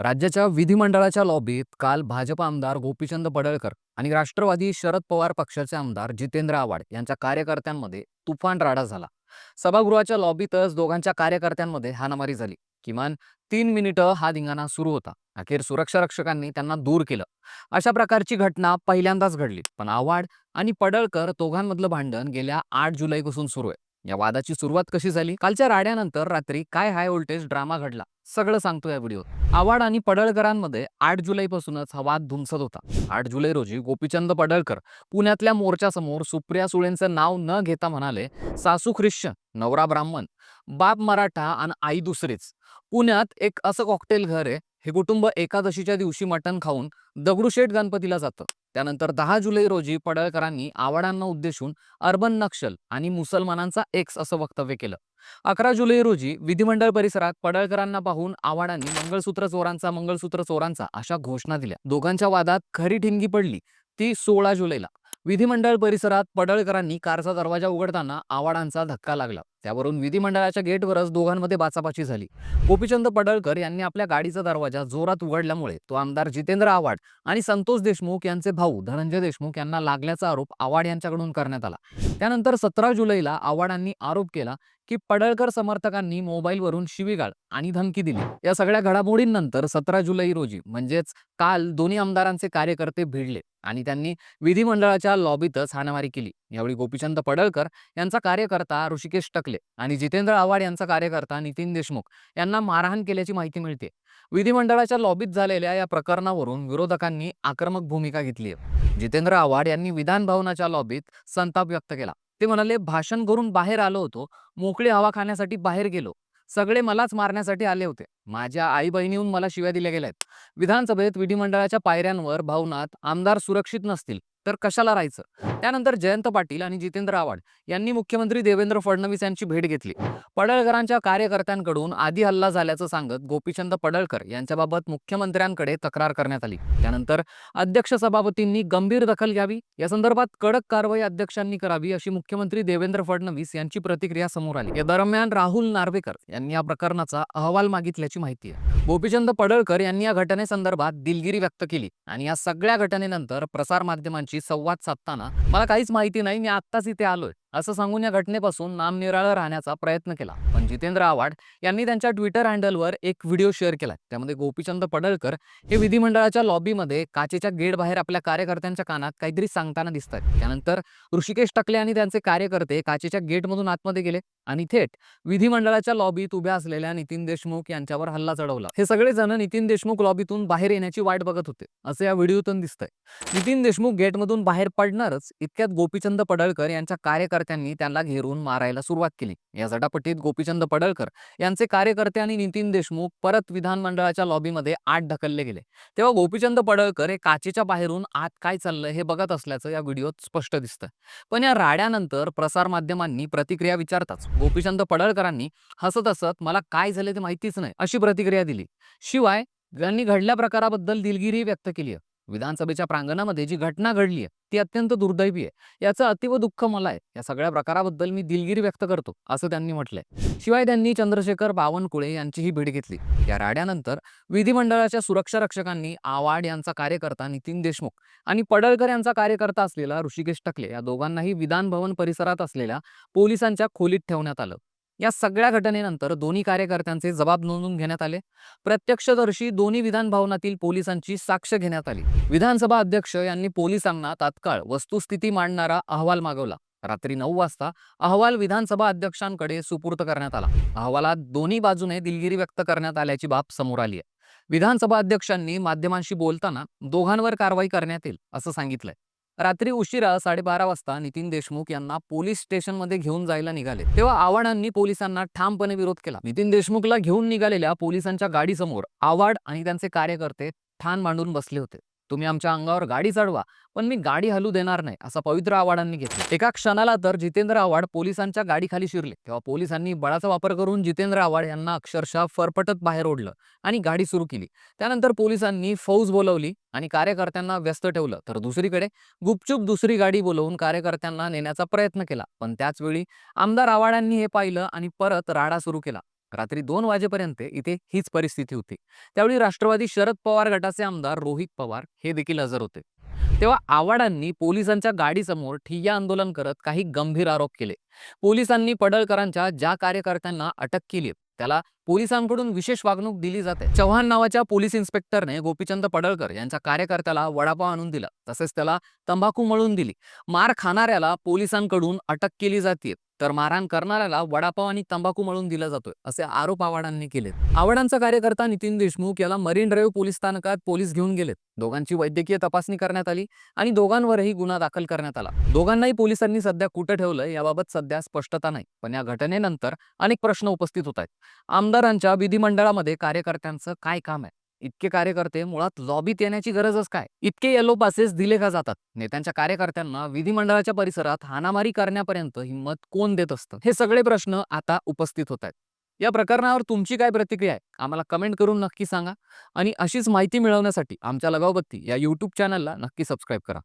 राज्याच्या विधिमंडळाच्या लॉबीत काल भाजप आमदार गोपीचंद पडळकर आणि राष्ट्रवादी शरद पवार पक्षाचे आमदार जितेंद्र आव्हाड यांच्या कार्यकर्त्यांमध्ये तुफान राडा झाला. सभागृहाच्या लॉबीतच दोघांच्या कार्यकर्त्यांमध्ये हाणामारी झाली. किमान तीन मिनिटं हा धिंगाणा सुरू होता. अखेर सुरक्षा रक्षकांनी त्यांना दूर केलं. अशा प्रकारची घटना पहिल्यांदाच घडली. पण आव्हाड आणि पडळकर दोघांमधलं भांडण गेल्या आठ जुलैपासून सुरू आहे. या वादाची सुरुवात कशी झाली? कालच्या राड्यानंतर रात्री काय हाय व्होल्टेज ड्रामा घडला? सगळं सांगतो या व्हिडिओत. आव्हाड आणि पडळकरांमध्ये आठ जुलैपासूनच हा वाद धुमसत होता. आठ जुलै रोजी गोपीचंद पडळकर पुण्यातल्या मोर्चासमोर सुप्रिया सुळेंचं नाव न घेता म्हणाले सासू ख्रिश्चन नवरा ब्राह्मण बाप मराठा आणि आई दुसरीच. पुण्यात एक असं कॉकटेल घर आहे हे कुटुंब एकादशीच्या दिवशी मटण खाऊन दगडूशेठ गणपतीला जातं. त्यानंतर दहा जुलै रोजी पडळकरांनी आवाडांना उद्देशून अर्बन नक्षल आणि मुसलमानांचा एक्स असं वक्तव्य केलं. अकरा जुलै रोजी विधिमंडळ परिसरात पडळकरांना पाहून आव्हाडांनी मंगळसूत्र चोरांचा मंगळसूत्र चोरांचा अशा घोषणा दिल्या. दोघांच्या वादात खरी ठिणगी पडली ती सोळा जुलैला. विधिमंडळ परिसरात पडळकरांनी कारचा दरवाजा उघडताना आव्हाडांचा धक्का लागला. त्यावरून विधिमंडळाच्या गेटवरच दोघांमध्ये बाचाबाची झाली. गोपीचंद पडळकर यांनी आपल्या गाडीचा दरवाजा जोरात उघडल्यामुळे तो आमदार जितेंद्र आव्हाड आणि संतोष देशमुख यांचे भाऊ धनंजय देशमुख यांना लागल्याचा आरोप आव्हाड यांच्याकडून करण्यात आला. त्यानंतर सतरा जुलैला आव्हाडांनी आरोप केला की पडळकर समर्थकांनी मोबाईलवरून शिवीगाळ आणि धमकी दिली. या सगळ्या घडामोडींनंतर सतरा जुलै रोजी म्हणजेच काल दोन्ही आमदारांचे कार्यकर्ते भिडले आणि त्यांनी विधिमंडळाच्या लॉबीतच हाणामारी केली. यावेळी गोपीचंद पडळकर यांचा कार्यकर्ता ऋषिकेश टकले आणि जितेंद्र आव्हाड यांचा कार्यकर्ता नितीन देशमुख यांना मारहाण केल्याची माहिती मिळते. विधिमंडळाच्या लॉबीत झालेल्या या प्रकरणावरून विरोधकांनी आक्रमक भूमिका घेतली आहे. जितेंद्र आव्हाड यांनी विधान भवनाच्या लॉबीत संताप व्यक्त केला. ते म्हणाले भाषण करून बाहेर आलो होतो. मोकळी हवा खाण्यासाठी बाहेर गेलो. सगळे मलाच मारण्यासाठी आले होते. माझ्या आई बहिणीहून मला शिव्या दिल्या गेल्या आहेत. विधानसभेत विधिमंडळाच्या पायऱ्यांवर भावनात आमदार सुरक्षित नसतील. तर कशाला राहायचं? त्यानंतर जयंत पाटील आणि जितेंद्र आव्हाड यांनी मुख्यमंत्री देवेंद्र फडणवीस यांची भेट घेतली. पडळकरांच्या कार्यकर्त्यांकडून आधी हल्ला झाल्याचं सांगत गोपीचंद पडळकर यांच्याबाबत मुख्यमंत्र्यांकडे तक्रार करण्यात आली. त्यानंतर अध्यक्ष सभापतींनी गंभीर दखल घ्यावी या संदर्भात कडक कारवाई अध्यक्षांनी करावी अशी मुख्यमंत्री देवेंद्र फडणवीस यांची प्रतिक्रिया समोर आली. या दरम्यान राहुल नार्वेकर यांनी या प्रकरणाचा अहवाल मागितल्याची माहिती आहे. गोपीचंद पडळकर यांनी या घटनेसंदर्भात दिलगिरी व्यक्त केली आणि या सगळ्या घटनेनंतर प्रसारमाध्यमांशी संवाद साधताना. मला काहीच माहिती नाही मी आत्ताच इथे आलोय. असं सांगून या घटनेपासून नामनिराळं राहण्याचा प्रयत्न केला. पण जितेंद्र आव्हाड यांनी त्यांच्या ट्विटर हँडलवर एक व्हिडिओ शेअर केला. त्यामध्ये गोपीचंद पडळकर हे विधिमंडळाच्या लॉबीमध्ये काचेच्या गेट बाहेर आपल्या कार्यकर्त्यांच्या कानात काहीतरी सांगताना दिसत आहेत त्यानंतर ऋषिकेश टकले आणि त्यांचे कार्यकर्ते काचेच्या गेटमधून आतमध्ये गेले आणि थेट विधिमंडळाच्या लॉबीत उभ्या असलेल्या नितीन देशमुख यांच्यावर हल्ला चढवला. हे सगळे जण नितीन देशमुख लॉबीतून बाहेर येण्याची वाट बघत होते. असं या व्हिडिओतून दिसतंय. नितीन देशमुख गेटमधून बाहेर पडणारच इतक्यात गोपीचंद पडळकर यांच्या कार्यकर्त्यांनी त्यांना घेरून मारायला सुरुवात केली. या झटापटीत गोपीचंद पडळकर यांचे कार्यकर्ते आणि नितीन देशमुख परत विधानमंडळाच्या लॉबीमध्ये आत ढकलले गेले. तेव्हा गोपीचंद पडळकर हे काचेच्या बाहेरून आत काय चाललंय हे बघत असल्याचं या व्हिडिओत स्पष्ट दिसतं. पण या राड्यानंतर प्रसारमाध्यमांनी प्रतिक्रिया विचारताच गोपीचंद पडळकरांनी हसत हसत मला काय झाले ते माहितीच नाही अशी प्रतिक्रिया दिली. शिवाय यांनी घडल्या प्रकाराबद्दल दिलगिरी व्यक्त केली आहे. विधानसभेच्या प्रांगणामध्ये जी घटना घडली आहे ती अत्यंत दुर्दैवी आहे. याचं अतिव दुःख मला आहे. या सगळ्या प्रकाराबद्दल मी दिलगिरी व्यक्त करतो असं त्यांनी म्हटलंय. शिवाय त्यांनी चंद्रशेखर बावनकुळे यांचीही भेट घेतली. या राड्यानंतर विधिमंडळाच्या सुरक्षा रक्षकांनी आवाड यांचा कार्यकर्ता नितीन देशमुख आणि पडळकर यांचा कार्यकर्ता असलेला ऋषिकेश टकले या दोघांनाही विधान भवन परिसरात असलेल्या पोलिसांच्या खोलीत ठेवण्यात आलं. या सगळ्या घटनेनंतर दोन्ही कार्यकर्त्यांचे जबाब नोंदवून घेण्यात आले. प्रत्यक्षदर्शी दोन्ही विधान भवनातील पोलिसांची साक्ष घेण्यात आली. विधानसभा अध्यक्ष यांनी पोलिसांना तात्काळ वस्तुस्थिती मांडणारा अहवाल मागवला. रात्री नऊ वाजता अहवाल विधानसभा अध्यक्षांकडे सुपूर्द करण्यात आला. अहवालात दोन्ही बाजूने दिलगिरी व्यक्त करण्यात आल्याची बाब समोर आली आहे. विधानसभा अध्यक्षांनी माध्यमांशी बोलताना दोघांवर कारवाई करण्यात येईल असं सांगितलंय. रात्री उशिरा साडेबारा वाजता नितीन देशमुख यांना पोलीस स्टेशनमध्ये घेऊन जायला निघाले. तेव्हा आव्हाडांनी पोलिसांना ठामपणे विरोध केला. नितीन देशमुखला घेऊन निघालेल्या पोलिसांच्या गाडीसमोर आव्हाड आणि त्यांचे कार्यकर्ते ठाण मांडून बसले होते. तुम्ही आमच्या अंगावर गाडी चढवा पण मी गाडी हलू देणार नाही असा पवित्र आव्हाडांनी घेतला. एका क्षणाला तर जितेंद्र आव्हाड पोलिसांच्या गाडीखाली शिरले तेव्हा पोलिसांनी बळाचा वापर करून जितेंद्र आव्हाड यांना अक्षरशः फरफटत बाहेर ओढलं आणि गाडी सुरू केली. त्यानंतर पोलिसांनी फौज बोलवली आणि कार्यकर्त्यांना व्यस्त ठेवलं. तर दुसरीकडे गुपचूप दुसरी गाडी बोलवून कार्यकर्त्यांना नेण्याचा प्रयत्न केला. पण त्याचवेळी आमदार आव्हाडांनी हे पाहिलं आणि परत राडा सुरू केला. रात्री दोन वाजेपर्यंत इथे हीच परिस्थिती होती. त्यावेळी राष्ट्रवादी शरद पवार गटाचे आमदार रोहित पवार हे देखील हजर होते. तेव्हा आव्हाडांनी पोलिसांच्या गाडीसमोर ठिय्या आंदोलन करत काही गंभीर आरोप केले. पोलिसांनी पडळकरांच्या ज्या कार्यकर्त्यांना अटक केली त्याला पोलिसांकडून विशेष वागणूक दिली जाते. चव्हाण नावाच्या पोलीस इन्स्पेक्टरने गोपीचंद पडळकर यांच्या कार्यकर्त्याला वडापाव आणून दिला. तसेच त्याला तंबाखू मळून दिली. मार खाणाऱ्याला पोलिसांकडून अटक केली जाते. तर मारहाण करणाऱ्याला वडापाव आणि तंबाखू मळून दिला जातोय असे आरोप आव्हाडांनी केले आव्हाडांचा कार्यकर्ता नितीन देशमुख याला मरीन ड्राईव्ह पोलीस स्थानकात पोलीस घेऊन गेलेत. दोघांची वैद्यकीय तपासणी करण्यात आली आणि दोघांवरही गुन्हा दाखल करण्यात आला. दोघांनाही पोलिसांनी सध्या कुठं ठेवलंय याबाबत सध्या स्पष्टता नाही. पण या घटनेनंतर अनेक प्रश्न उपस्थित होत आहेत. आमदारांच्या विधिमंडळामध्ये कार्यकर्त्यांचं काय काम आहे? इतके कार्यकर्ते मुळात लॉबीत येण्याची गरजच काय? इतके येलो पासेस दिले का जातात? नेत्यांच्या कार्यकर्त्यांना विधिमंडळाच्या परिसरात हानामारी करण्यापर्यंत हिंमत कोण देत असतं? हे सगळे प्रश्न आता उपस्थित होत आहेत. या प्रकरणावर तुमची काय प्रतिक्रिया आहे? आम्हाला कमेंट करून नक्की सांगा. आणि अशीच माहिती मिळवण्यासाठी आमच्या लगावबत्ती या यूट्यूब चॅनलला नक्की सबस्क्राईब करा.